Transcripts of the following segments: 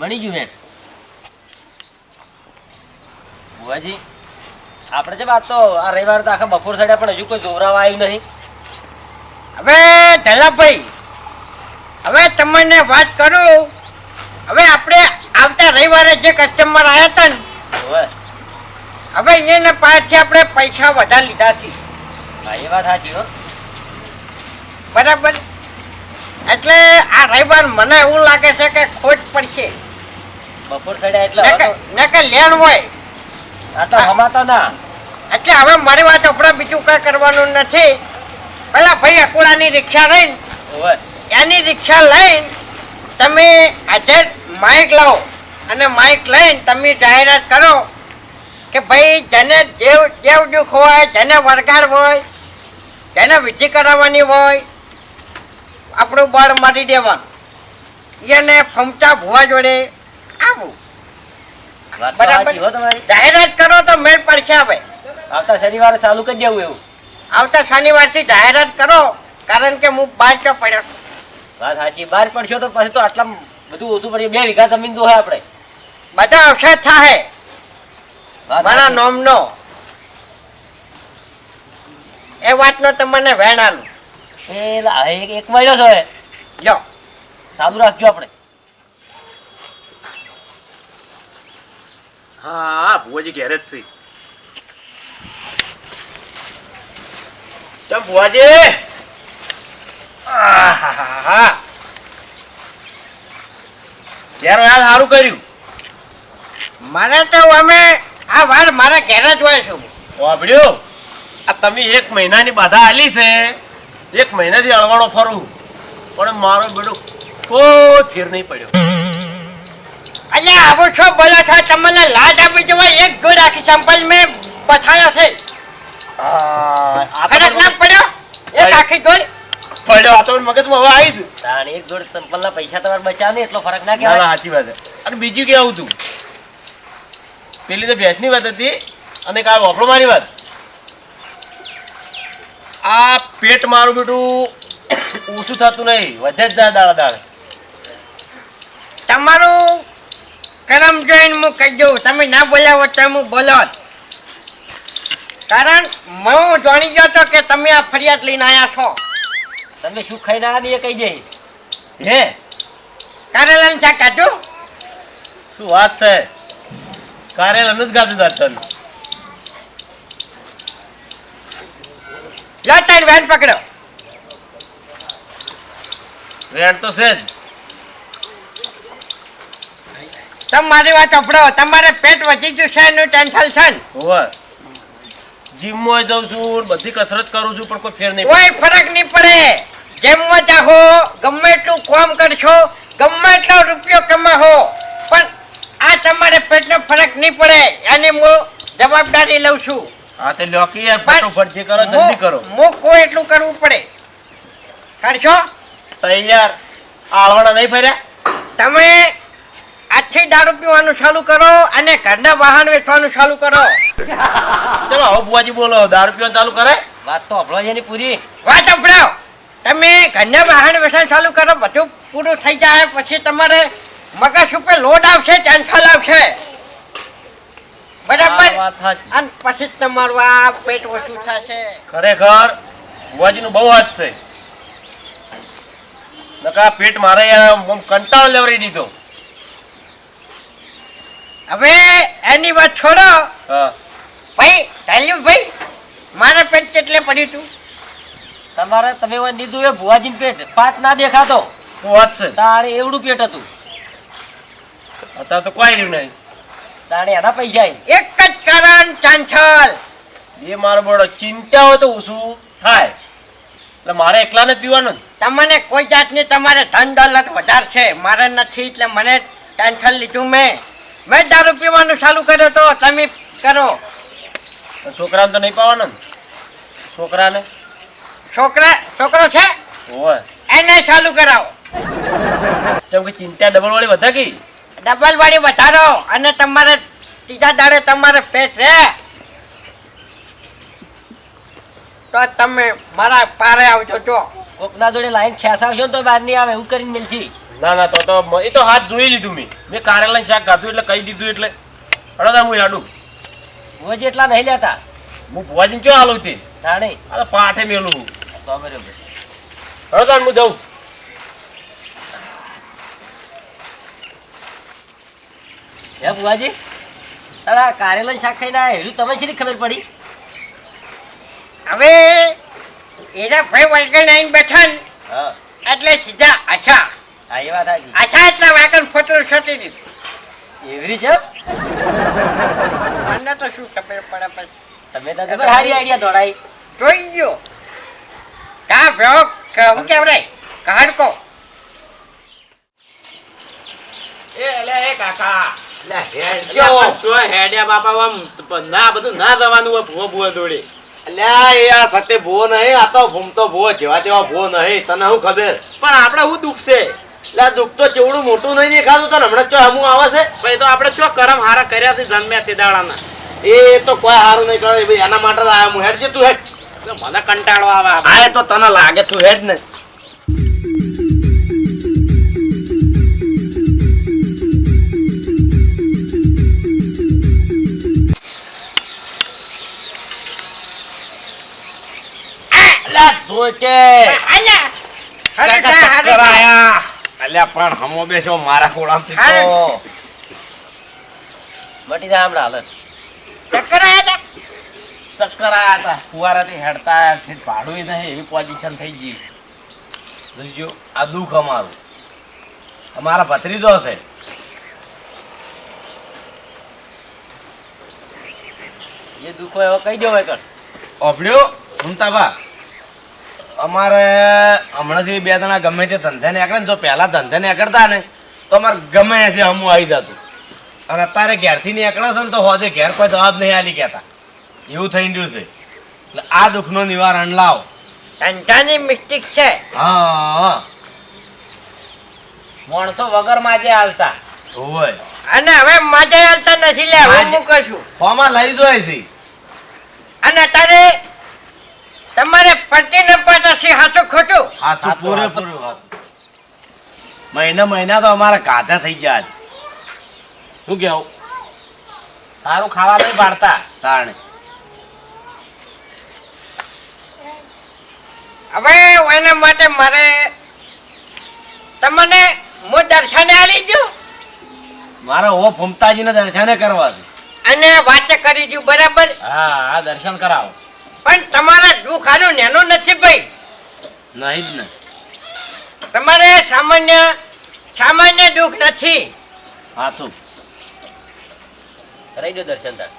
બની ગયું બેન બુવાજી આપણે જે વાત તો આ રવિવાર તો આખા બપોર સાડે પણ હજુ કોઈ દોરાવા આવ્યું નહીં. હવે ધલાભાઈ હવે તમને વાત કરું. હવે આપણે આવતા રવિવારે જે કસ્ટમર આવ્યા હતા ને હોવે. એને પાછી આપણે પૈસા વધારે લીધા છે. એ વાત સાચી હો. બરાબર. એટલે આ રવિવાર મને એવું લાગે છે કે ખોટ પડશે. બપોર સડ્યા એટલે ને હવે કે તો- ને કે લેણ હોય. આ તો હમાતા ના. એટલે હવે મારી વાત આપણા બીજું કઈ કરવાનું નથી. પેલા ભાઈ અકુડાની રિક્ષા લઈને. એની રિક્ષા લઈને તમે આજે માઇક લાવો અને માઇક લઈને તમે જાહેરાત કરો કે ભાઈ જેને જેવ જેવ દુઃખ હોય જેને વળગાર હોય જેને વિધિ કરાવવાની હોય આપણું બળ મારી દેવાનું. એને ફમતા ભૂવા જોડે આવું. જાહેરાત કરો તો મેળ પડશે હવે. આવતા શનિવારે ચાલુ કરી દેવું એવું. આવતા શનિવારથી જાહેરાત કરો કારણ કે હું બહાર ચો પડ્યો. વાત સાચી. બહાર પડશો તો પછી તો આટલા બધું ઓછું પડે બે વીઘા જમીન હોય આપણે. બધા અવસાદ થાય મારા. નોમનો. એ વાતનો તમને વેણ આલું. એ એક મહિનો છે હવે. ચાલુ રાખજો આપણે. હા હા ભુવાજી ઘેર જ છે. ચમ ભુવાજી. ઘેર યાર સારું કર્યું. મને તો અમે આ વાર મારા ઘેર જ હોય છું વાપડ્યો આ તમે એક મહિનાની બાધા આલી છે. એક મહિનાથી અળવાડો ફરું. પણ મારો બેડો કોઈ ફેર નહીં પડ્યો. અહીંયા આવો છો બોલો છો તમને લાજ આપી જવા એક જોડ આખી સંપલ મેં બતાવ્યો છે. આ આ ફરક ના પડ્યો? એક આખી જોડ પડ્યો આ તો મગજમાં હવે આવી જ તાણ એક જોડ સંપલના પૈસા તમારે બચાવ નહીં એટલો ફરક ના કહેવાય. સાચી વાત છે. અને બીજું કેવું તું? પેલી તો ભેંસની વાત હતી અને કાલ વાપરો મારી વાત? આ પેટ મારું બેટું ઓછું થતું નહીં વધે જ જાય દાડા દાડે. તમારું કરમ જોઈને હું કહી દઉં તમે ના હોત તો હું બોલો કારણ હું જાણી ગયો તો કે તમે આ ફરિયાદ લઈને આવ્યા છો. તમે શું ખાઈને ના દે એ કહી દે. હે? કારેલાનું શાક કાચું શું વાત છે? કારેલાનું જ ગાતું જાત તને. લો તારી વેન પકડો. વેન તો છે જ. તમે મારી વાત અપડો તમારે પેટ વધી ગયું છે એનું ટેન્શન છે જીમ હોવે. જીમમાં જાઉં છું બધી કસરત કરું છું પણ કોઈ ફેર નહીં કોઈ ફરક નહીં પડે. જેમમાં ચાહો ગમે એટલું કામ કરશો ગમે એટલો રૂપિયો કમાહો પણ આ તમારે પેટનો ફરક નહીં પડે. એની હું જવાબદારી લઉં છું. હા તે લોકી યાર ફટોફટ જે કરો જલ્દી કરો. હું- હું કોઈ એટલું કરવું પડે. કરશો? તૈયાર. આળવાના નહીં ફર્યા? તમે આજથી દારૂ પીવાનું ચાલુ કરો અને ઘરના વાહન વેચવાનું ચાલુ કરો. ચલો હવે બુવાજી બોલો દારૂ પીવાનું ચાલુ કરે? વાત તો હભળો છે પૂરી. વાત અભળાવ તમે ઘરના વાહન વેચવાનું ચાલુ કરો બધું પૂરું થઈ જાય પછી તમારે મગજ ઉપર લોડ આવશે ટેન્શન આવશે. બરાબર? વાત અને પછી તમારું આ પેટ ઓછું થશે. ખરેખર બુવાજીનું બહુ હાથ છે. નકા પેટ મારે કંટાળો લેવડી દીધો. હવે એની વાત છોડો. ભાઈ ચાલ્યું ભાઈ મારા પેટ કેટલે પડ્યું તું? તમારે તમે એવું લીધું એ ભુવાજીનું પેટ. પાટ ના દેખાતો. શું વાત છે? તારે એવડું પેટ હતું. અત્યારે તો કોઈ રહ્યું નહીં. તારે એના પૈસા. એક જ કારણ ચાંચલ. એ મારો બડો ચિંતા હોય તો ઓછું થાય? એટલે મારે એકલાને જ પીવાનું? તમને કોઈ જાતની તમારે ધન દોલત વધારશે. છે મારે નથી એટલે મને ટેન્શન લીધું મેં. મેં દારૂ પીવાનું ચાલુ કર્યો તો તમે કરો. છોકરાને તો નહીં પાવાનો છોકરાને? છોકરા છોકરો છે? ઓય. એને ચાલુ કરાવો. જેમ કે ચિંતા ડબલ વાળી વધા ગઈ? ડબલ વાળી વધારો અને તમારે ત્રીજા દાડે તમારે પેટ રહે તો તમે મારા પારે આવજો જો. કોકના જોડે લાઈન ખેસાવશો તો બહાર નહીં આવે એવું કરીને મિલશી. ના ના તો તો એ તો હાથ જોઈ લીધું મેં. મેં કારેલાનું શાક ખાધું એટલે કહી દીધું એટલે. હળો તાર હું હેડું. ભુવાજી એટલા નહીં લેતા. હું ભુવાજીને ચો હાલું તે? તાણે. આ તો પાઠે મેલું. હું તો બરાબર હળો હું જાઉં. હે ભુવાજી? તારા કારેલાનું શાક ખાઈને આ હેરું તમે શી ખબર પડી? હવે એના ભાઈ વળગણ આવીને બેઠા એટલે સીધા આશા હા એ વાત સાચી આશા એટલા વાગણ ફોટો છોટી દીધું. એવરી છે મને તો શું ખબર પડે પછી. તમે તો જબર સારી આઈડિયા દોડાઈ જોઈ ગયો. કા ભેવો હું કેવડાય કાઢકો એ અલે એ કાકા. લે, હેડ જો જો. છો હેડ્યા બાપા આમ ના બધું ના જવાનું હોય ભૂવો ભૂવો જોડે. અલ્યા એ આ સતે ભૂવો નહીં આ તો ભૂમતો ભૂવો જેવા તેવા ભૂવો નહીં તને શું ખબર? પણ આપણે શું દુઃખ છે? એટલે દુઃખ તો ચેવડું મોટું નહીં દેખાતું તને? હમણાં ચો હમું આવે છે? ભાઈ તો આપણે ચો કરમ હારા કર્યા છે જન્મ્યા તે દાડાના? એ તો કોઈ હારું નહીં કરે. ભાઈ એના માટે આયા હું. હેડ છે તું હેડ. મને કંટાળો આવે આ તો તને લાગે તું હેડ ને. ધોકે અલ્યા જોઈ કે. જા, જા. અલ્યા પણ હમો બેસો મારા ખોળામાંથી તો. મટી જાય હમણાં હાલત ચક્કર આયા તા? ચક્કર આયા હતા ફુવારાથી હેડતા આયા ભાડું નહીં એવી પોઝિશન થઈ ગઈ. જોઈજો આ દુઃખ અમારું. અમારા ભત્રીજો છે. એ દુઃખો એવો કહી દો વેકર કર ઓભળ્યો ઘૂમતાબા અમારે હમણાંથી બે જણા ગમે તે ધંધે નીકળે ને જો પહેલાં ધંધે નીકળતા ને તો અમારે ગમે ત્યાંથી હમું આવી જતું. અને અત્યારે ઘેરથી નીકળે છે ને તો હોદે ઘેર કોઈ જવાબ નહીં આલી કહેતા. એવું થઈ ગયું છે. એટલે આ દુઃખનું નિવારણ લાવો. ધંધાની મિસ્ટેક છે. હા. માણસો વગર માજે હાલતા. હોય. અને હવે માજે હાલતા નથી લે હું કશું ફોમાં લઈ જોય છે. અને તારે તમારે પતિ ન પાછા છે સાચું ખોટું? હાથું પૂરેપૂરું હાથું. મહિના મહિના તો અમારા કાઢા થઈ ગયા. શું કેવું? સારું ખાવા નહીં પાડતા. તાણે. હવે એના માટે મારે તમને હું દર્શને આવી દઉં? મારા ઓ ફમતાજીને દર્શને કરવા છે. અને વાત કરી દઉં બરાબર? હા આ દર્શન કરાવો. પણ તમારા દુઃખ આનું નેનું નથી ભાઈ. નહીં જ ને. તમારે સામાન્ય સામાન્ય દુઃખ નથી. હાથું રહી દો દર્શન તાર.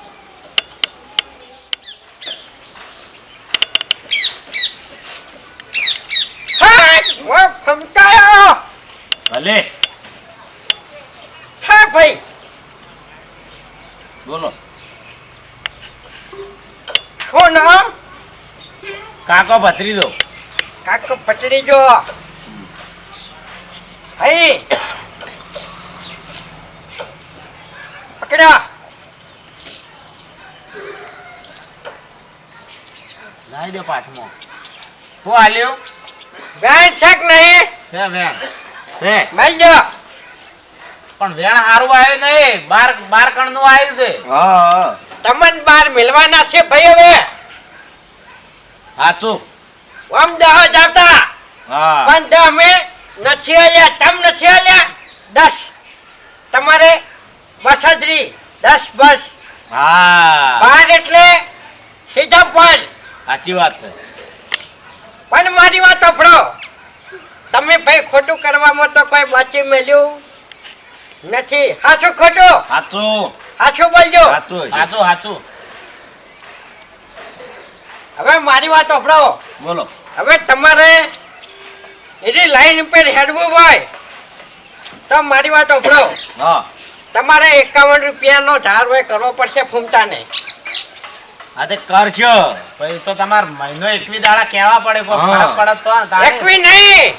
હા હું ભલે. હા ભાઈ. બોલો. શું નામ? કાકો ભત્રીજો કાકો પટડી જો હઈ. પકડ્યા. લાવી દો પાઠમાં. હું આલ્યો વેણ છે કે નહીં? છે વેણ. છે. મળજો પણ વેણ સારું આવ્યું નહીં. બાર બાર કણનું આવ્યું છે. હા. તમને બાર મિલવાના છે ભાઈ હવે. હાથું આમ દહ જાતા. હા. પણ દહ મે નથી આલ્યા તમ નથી આલ્યા? દસ. તમારે બસ જ દસ બસ. હા. બાર એટલે સીધા પણ સાચી વાત છે. પણ મારી વાત સાંભળો. તમે ભાઈ ખોટું કરવામાં તો કોઈ બાચી મેલ્યું નથી. સાચું ખોટું? હાથું સાચું બોલજો છે. સાચું સાચું હવે મારી વાત સંભળાવો બોલો. હવે તમારે એની લાઈન પર હેડવું હોય તો મારી વાત સંભળાવો હા. તમારે એકાવન રૂપિયાનો ધાર હોય કરવો પડશે ફૂમતાને આ તે કરજો. પછી તો તમારે મહિનો એકવી દાડા કહેવા પડે કોઈ ફરક પડે તો એકવી નહીં.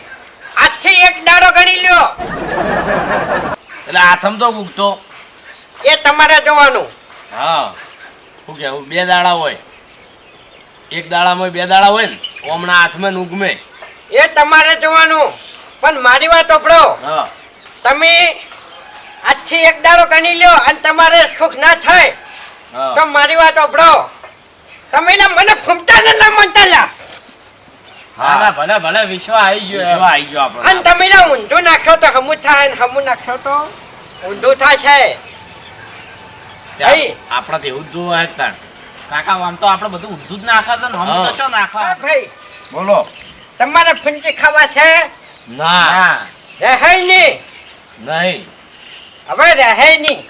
આજથી એક દાડો ગણી લ્યો. એટલે આથમ તો ઉગતો. એ તમારે જોવાનું. હા. શું કે બે દાડા હોય. એક દાડામાં બે દાડા હોય ને હમણાં હાથમાં ને ઉગમે એ તમારે જોવાનું. પણ મારી વાત ઓપડો હા. તમે આજથી એક દાડો ગણી લ્યો અને તમારે સુખ ના થાય. તો મારી વાત ઓપડો તમે લા મને ફૂમતા ને ના મનતા લા ના ના ભલે ભલે વિશ્વ આવી ગયો વિશ્વ. આવી ગયો આપણો અને તમે લા ઊંધું નાખશો તો હમું થાય ને હમું નાખશો તો ઊંધું થાય ભાઈ. આપણે તો એવું જ જોવા હતા કાકા આમ તો આપણે બધું ઊંધું જ નાખાતા ને હમ તો ચો નાખવા? ભાઈ. બોલો. તમારે ફૂંચી ખાવા છે? ના. રહે નહીં નહીં. હવે રહે નહીં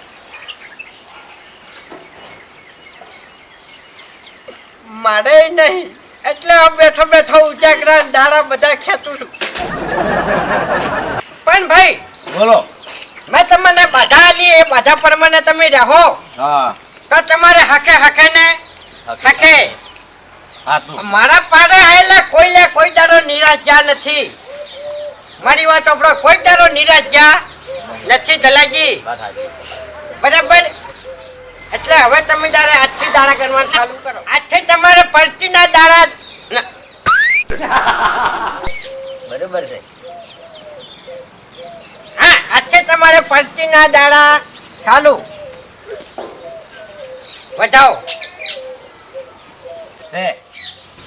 મારે નહીં. એટલે આ બેઠો બેઠો ઉજાગરા ને દાડા બધા ખેતું છું. પણ ભાઈ બોલો. મેં તમને બધા આલી એ બધા પ્રમાણે તમે રહો. હા. તો તમારે હકે હકે ને? હકે મારા પાડે આયેલા કોઈને કોઈ દાડો નિરાશ જા નથી. મારી વાત આપણો કોઈ તારો નિરાશ જા નથી દલાજી બરાબર? એટલે હવે તમે તારે આજથી દાડા કરવાનું ચાલુ કરો. આજથી તમારે પડતીના દાડા બરાબર છે. આજથી તમારે પડતીના દાડા ચાલુ. બતાવો. છે.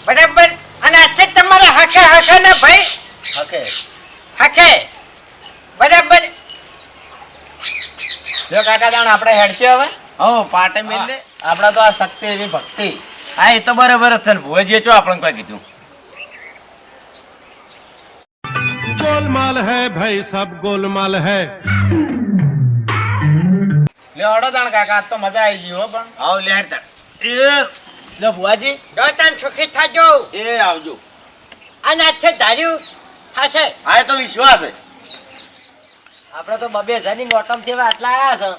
બરાબર? અને આજથી તમારે હકે હકે ને ભાઈ? હકે. હકે. બરાબર? જો કાકા દાણ આપણે હેડશે હવે? હો પાટે મેલે આપણા આપણે તો આ શક્તિ એવી ભક્તિ. હા એ તો બરાબર જ છે ને. ભુવાજીએ ચો આપણને કોઈ કીધું? ગોલમાલ હે ભાઈ સબ ગોલમાલ હે લે હડો તાણ કાકા તો મજા આવી ગઈ હો પણ. આવ લે તાણ એ લે બુઆજી જો સુખી થાજો. એ આવજો. અને આછે ધાર્યું થાશે. હા તો વિશ્વાસ છે. આપણે તો બબે હજારની નોટમથી આટલા આયા છે.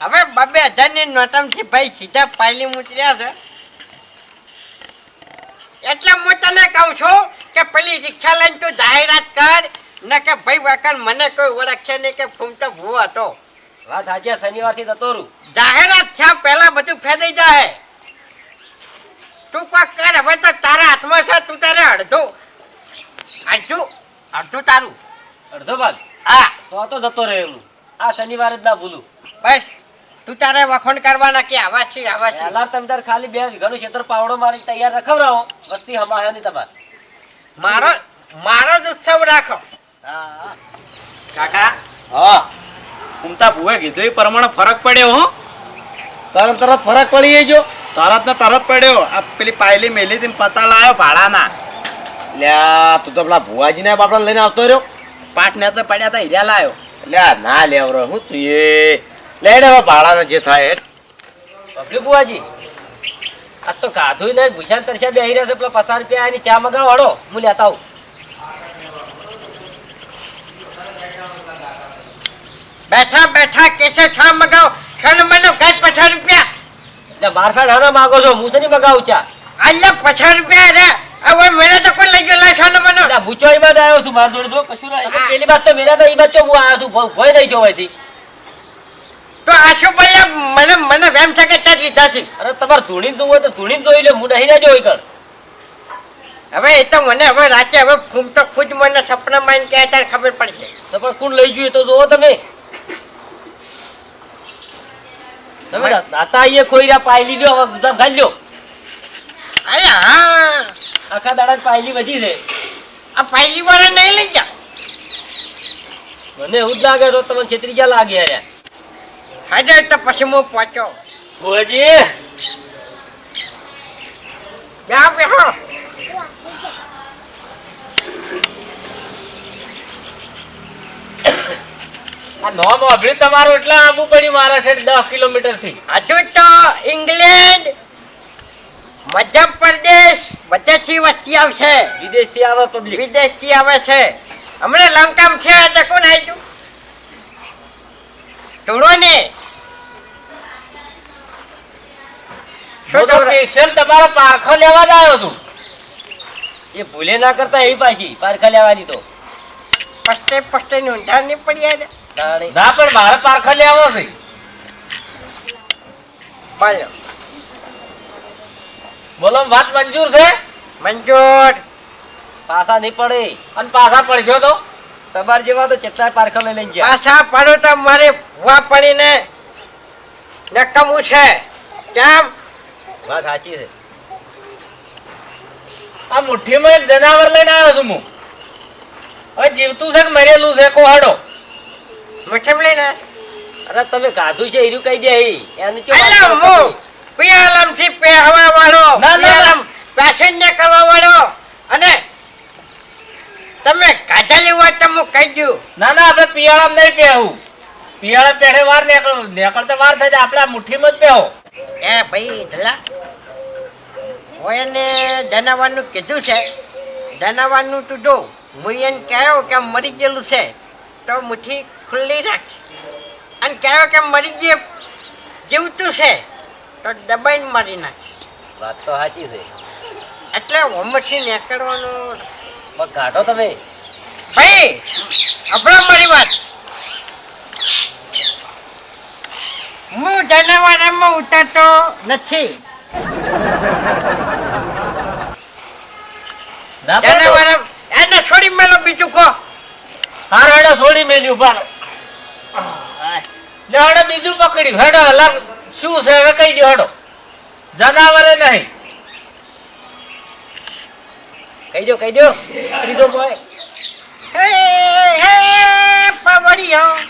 હવે બબે હજારની નોટમથી ભાઈ સીધા પાયલી મૂતર્યા છે. એટલે હું તને કહું છું કે પેલી રિક્ષા લઈને તું જાહેરાત કર ને કે ભાઈ વાકર મને કોઈ ઓળખશે નહીં કે ફૂમ તો ભૂ હતો. વાત સાચી શનિવારથી જતો રહું જાહેરાત થયા પહેલા બધું ફેદાઈ જાય. તું કોક કર હવે તો તારા હાથમાં છે તું તારે અડધો. અડધું? અડધું તારું. અડધો ભાગ? હા. તો તો જતો રહે હું આ શનિવારે જ ના ભૂલું. બસ. તું તારે વખોણ કરવાના કે આવા છે આવા છે. અલાર તમે તાર ખાલી બે વીઘાનું ક્ષેત્ર પાવડો મારી તૈયાર રખવરાવો. વસ્તી હમાયો નહીં તમાર. મારો મારો જ ઉત્સવ રાખો. હા. કાકા હા. ઉમતા ભૂએ કીધું એ પ્રમાણે ફરક પડ્યો હો. તરત તરત ફરક પડી ગયો તરત ને તરત પડ્યો. આ પેલી પાયલી મેલી થી પતા લાયો ભાડાના લ્યા તું તો પેલા ભુવાજીને બાપડા લઈને આવતો રહ્યો. પાઠ ને તો પડ્યા તા હીરા લાયો. લ્યા ના લેવરો હું તું એ લે લે હવે ભાડાનો જે થાય પબ્લિક બુવાજી આ તો ગાધું ને ભૂષણ તરસ્યા બેહી રહ્યા છે પેલા પચાસ રૂપિયા એની ચા મગાવ હળો હું લેતા આવું. બેઠા બેઠા કેસે ચા મગાવ? ખણ મને કઈ પચાસ રૂપિયા. એટલે મારફાડ હાના માગો છો હું તો નહીં મગાવું ચા? અલ્યા પચાસ રૂપિયા રે. હવે મેરે તો કોઈ લઈ ગયો લાશો ને મને. ભૂચો એ બાદ આવ્યો છું મારા જોડે જો કશું પેલી વાત તો મેરા તો એ બાદ ચો હું આવ્યો છું ભોય નહીં જોવાયથી તો આછો ભાઈ મને મને વેમ છે કે તે લીધા છે. અરે તમારે ધૂણી જોવું હોય તો ધૂણી જોઈ લે હું નહીં ના જોઈ કર હવે એ તો મને હવે રાતે હવે ફૂમ તો ખુદ મને સપના માં કે ત્યારે ખબર પડશે. તો પણ કોણ લઈ જોઈએ તો જોવો તમે. તમે દાતા આઈએ ખોઈ રહ્યા પાયલી લ્યો હવે ગુદામ ખાઈ લ્યો. અરે હા. આખા દાડા પાયલી વધી છે. આ પાયલી વાળા નહીં લઈ જા મને એવું જ લાગે તો તમને છેતરી જ્યાં લાગે યાર હાજર તો પછી હું પહોંચો ભોજી જા બેહો. નોમ વાપરી તમારું એટલે આબુ મારા દસ કિલોમીટરથી. હજુ તો ઇંગ્લેન્ડ મધ્યપ્રદેશ બધેથી વસ્તી આવશે. વિદેશથી આવે પબ્લિક વિદેશથી આવે છે. હમણાં લંકામ છે તો કોણ આવ્યું ધૂળો ને હું તો સ્પેશિયલ તમારો પારખો લેવા જ આવ્યો છું. એ ભૂલે ના કરતા એવી પાછી પારખા લેવાની તો. પસ્તે પસ્તે ની નહીં પડ્યા ના પણ મારે પારખો લેવો છે. બોલો બોલો વાત મંજૂર છે? મંજૂર. પાછા નહીં પડે. અને પાછા પડશો તો? તમારા જેવા તો કેટલા પારખા લઈ લઈને ગયા. પાછા પડો તો મારે ભૂવા પડીને નકમું છે. કેમ? વાત સાચી છે. આ મુઠ્ઠીમાં એક જનાવર લઈને આવ્યો છું હું. હવે જીવતું છે કે મરેલું છે? કોહાડો લઈને? અરે તમે ગાધું છે એર્યું કહી દે એનું ચો હું પિયાલમથી પહેવા વાળો ના, ના, ના. પિયાલમ પેસેન્જર કરવા વાળો અને તમે કાઢેલી હોય તો હું કહી દઉં. ના ના આપણે પિયાળા નહીં પહેવું પિયાળા પહેરે વાર નીકળ નીકળતા વાર થાય આપણે આ મુઠ્ઠીમાં જ પહેવો એ ભાઈ ધલા હું એને જનાવરનું કીધું છે. જનાવરનું તું જો હું એને કહ્યું કે મરી ગયેલું છે તો મુઠ્ઠી ખુલ્લી રાખ. અને કહેવો કે મરી ગયે જીવતું છે તો દબાઈને મારી નાખ. વાત તો સાચી છે. એટલે હોમથી નીકળવાનું કાઢો તમે. ભાઈ હમણાં મારી વાત. હું જનાવરમાં ઉતરતો નથી. એને છોડી મેલો બીજું કો હારો હેડો છોડી મેલ્યું પણ લે હેડો બીજું પકડ્યું. હેડો અલગ શું છે? હવે કહી દો હેડો. જનાવરે નહીં. કહી દો કહી દો ત્રીજો બોય હે હે પાવડિયા.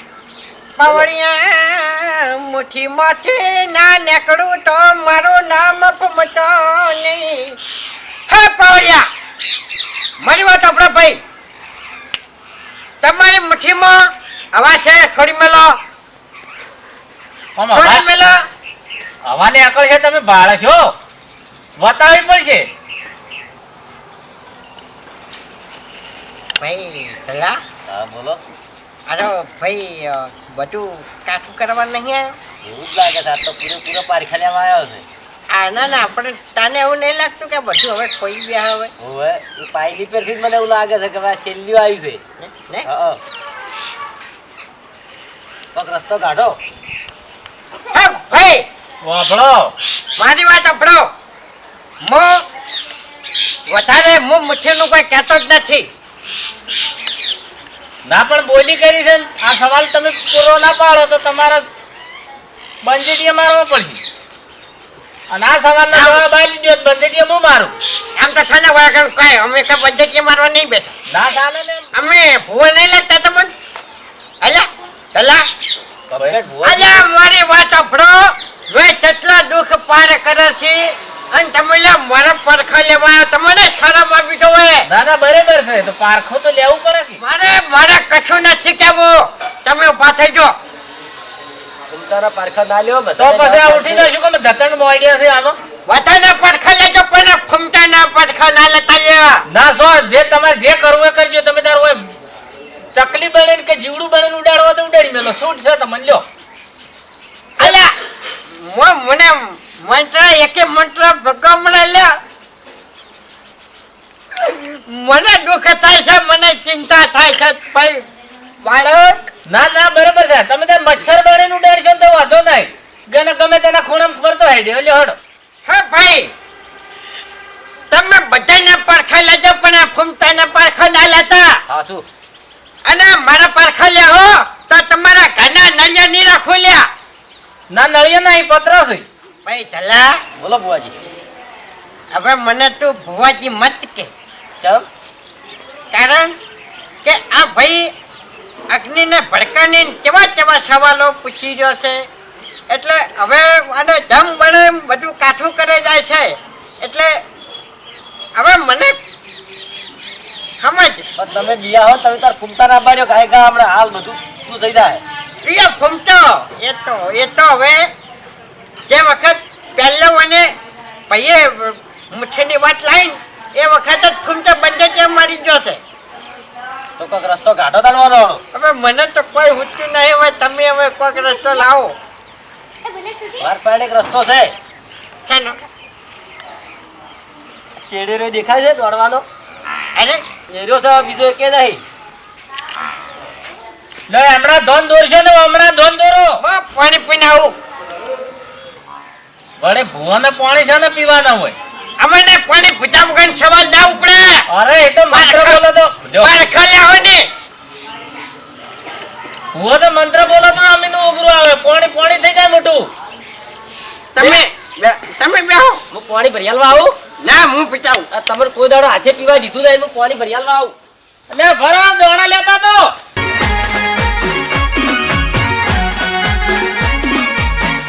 પાવડિયા મુઠ્ઠીમાંથી ના નીકળું તો મારું નામ પમતો નહીં. હે પાવડિયા મારી વાત આપણા ભાઈ. તમારી મુઠ્ઠીમાં હવા છે થોડી મેલો. થોડી મેલો. હવાને અકળ છે તમે ભાડે છો. બતાવવી પડશે. ભાઈ બોલો. અરે ભાઈ બધું કાઠું કરવા નહીં આવ્યો. એવું જ લાગે છે આ તો પૂરો પારખા લેવા આવ્યો છે. આ ના ના આપણે તને એવું નહીં લાગતું કે બધું હવે ખોઈ ગયા હવે. હવે એ પાયલી પરથી મને એવું લાગે છે કે હવે છેલ્લું આવ્યું છે. ને? હા પગ રસ્તો કાઢો. હા ભાઈ! વાપડો મારી વાત સાંભળો. મો વધારે હું મુઠ્ઠીનું કોઈ કહેતો જ નથી. ના પણ બોલી કરી છે આ સવાલ તમે પૂરો ના પાડો તો તમારે બંજેટીએ મારવો પડશે. અને આ સવાલનો જવાબ આપી દો બંજેટીએ હું મારું? આમ તો સાના વાગણ કઈ અમે તો પદ્ધતિએ મારવા નહીં બેઠા. ના ચાલે ને અમે ભૂવા નહીં લાગતા તમને? અલ્યા ભૂવા અલ્યા મારી વાત અફડો વે કેટલા દુઃખ પાર કરે છે અને તમે લ્યા મારા પડખા લેવા. તમને શરમ આવી તો હોય ના ના બરાબર છે. તો પારખો તો લેવું પડે કે? મારે મારે કશું નથી કેવું તમે ઊભા થઈ જો તમારા પારખા ના લ્યો તો પછી ઉઠી જશું કે ધતણ મોડ્યા છે આમાં બધાના પડખા લેજો પણ ફૂમતાના પડખા ના લેતા લેવા. ના સો જે તમારે જે કરવું એ કરજો. તમે તાર હોય ચકલી બને કે જીવડું બને ઉડાડવા તો ઉડાડી મેલો. શું છે તમને લ્યો. અલ્યા મ- મને મંત્ર એકે મંત્ર ભગવાન લ્યા મને દુઃખ થાય છે મને ચિંતા થાય છે. ભાઈ બાળક. ના ના બરોબર છે. તમે તો મચ્છર બને ઉડાડશો તો વાંધો નહીં. ગમે ગમે તેના ખૂણા ફરતો હેડ્યો લ્યો હડો. હા ભાઈ તમે બધાને પરખા લેજો પણ આ ફૂમતાને પરખા ના લેતા. હા શું? અને મારા પરખા લે હો તો તમારા ઘરના નળિયા નહીં રાખો લ્યા. ના નળિયા નહીં પતરા છે ભાઈ ધલા. બોલો ભુવાજી. હવે મને તું ભુવાજી મત કે. ચમ? કારણ કે આ ભાઈ અગ્નિને ભડકાની કેવા કેવા સવાલો પૂછી રહ્યો છે. એટલે હવે આને જમ બને બધું કાઠું કરે જાય છે. એટલે હવે મને સમજ. તમે દિયા હો તમે તાર ફૂમતા ના પાડ્યો કાંઈ કા આપણે હાલ બધું શું થઈ જાય. પ્રિય ફૂમતો. એ તો એ તો હવે જે વખત ભાઈએ મુઠ્ઠીની વાત લાવી એ વખત જ ફૂમતો બંધ જ મારી ગયો છે. તો કોઈક રસ્તો કાઢો તાણવાનો. હવે મને તો કોઈ હુતું નહીં હોય તમે હવે કોઈક રસ્તો લાવો. માર પાસે એક રસ્તો છે. શેનો? ચેડેરો દેખાય છે દોડવાનો? અરે? એર્યો છે બીજો કે નહીં? લે હમણાં ધોન દોરશો ને હમણાં ધોન દોરો. હું પાણી પીને આવું. વળે ભૂવાને પાણી છે ને પીવાના હોય? અમને પાણી પૂછા વગર સવાલ ના ઉપડે. અરે એ તો મંત્ર બોલો તો. ખાલી હોય ને. હું તો મંત્ર બોલો તો અમીનું ઉઘરું આવે. પોણી પોણી થઈ જાય મોટું. તમે તમે બેહો હું. પાણી ભરી આલવા આવું? ના હું પૂછાવું તમારે કોઈ દાડો હાથે પીવા દીધું નહીં હું પાણી ભરી આલવા આવું. એટલે ભરો દોણા લેતા તો.